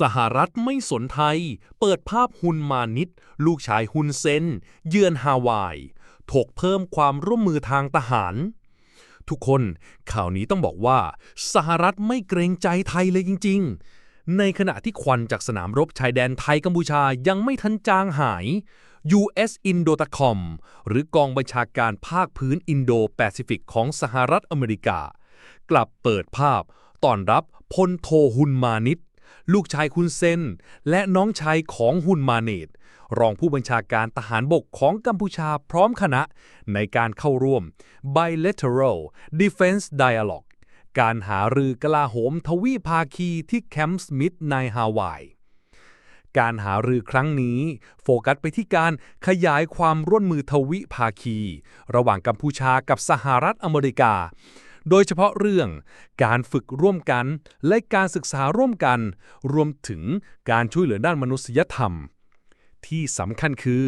สหรัฐไม่สนไทย เปิดภาพฮุนมานิดลูกชายฮุนเซน เยือนฮาวาย ถกเพิ่มความร่วมมือทางทหาร ทุกคนข่าวนี้ต้องบอกว่า สหรัฐไม่เกรงใจไทยเลยจริง ๆ ในขณะที่ควันจากสนามรบชายแดนไทยกัมพูชายังไม่ทันจางหาย US Indotacom หรือกองบัญชาการภาคพื้นอินโดแปซิฟิกของสหรัฐอเมริกา กลับเปิดภาพต้อนรับพลโทฮุนมานิด ลูกชายคุณเซน และน้องชายของฮุนมาเนต รองผู้บัญชาการทหารบกของกัมพูชาพร้อมคณะในการเข้าร่วม bilateral defense dialogue การหารือกลาโหมทวีภาคีที่แคมป์สมิธในฮาวาย การหารือครั้งนี้ โฟกัสไปที่การขยายความร่วมมือทวิภาคี ระหว่างกัมพูชากับสหรัฐอเมริกา โดยเฉพาะเรื่อง การฝึกร่วมกัน และการศึกษาร่วมกัน รวมถึงการช่วยเหลือด้านมนุษยธรรม ที่สำคัญคือ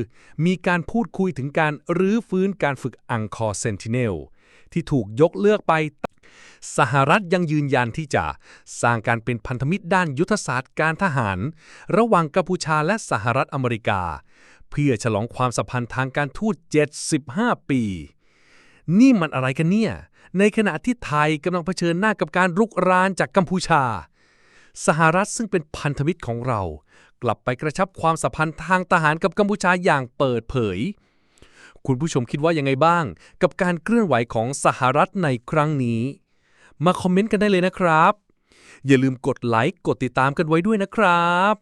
มีการพูดคุยถึงการรื้อฟื้นการฝึกอังคอร์เซนติเนลที่ถูกยกเลิกไป สหรัฐยังยืนยันที่จะสร้างการเป็นพันธมิตรด้านยุทธศาสตร์การทหาร ระหว่างกัมพูชาและสหรัฐอเมริกา เพื่อฉลองความสัมพันธ์ทางการทูต 75 ปี นี่มันอะไรกันเนี่ย ในขณะที่ไทยกำลังเผชิญหน้ากับการรุกรานจากกัมพูชา สหรัฐซึ่งเป็นพันธมิตรของเรา กลับไปกระชับความสัมพันธ์ทางทหารกับกัมพูชาอย่างเปิดเผย คุณผู้ชมคิดว่ายังไงบ้าง กับการเคลื่อนไหวของสหรัฐในครั้งนี้ มาคอมเมนต์กันได้เลยนะครับ อย่าลืมกดไลค์กดติดตามกันไว้ด้วยนะครับ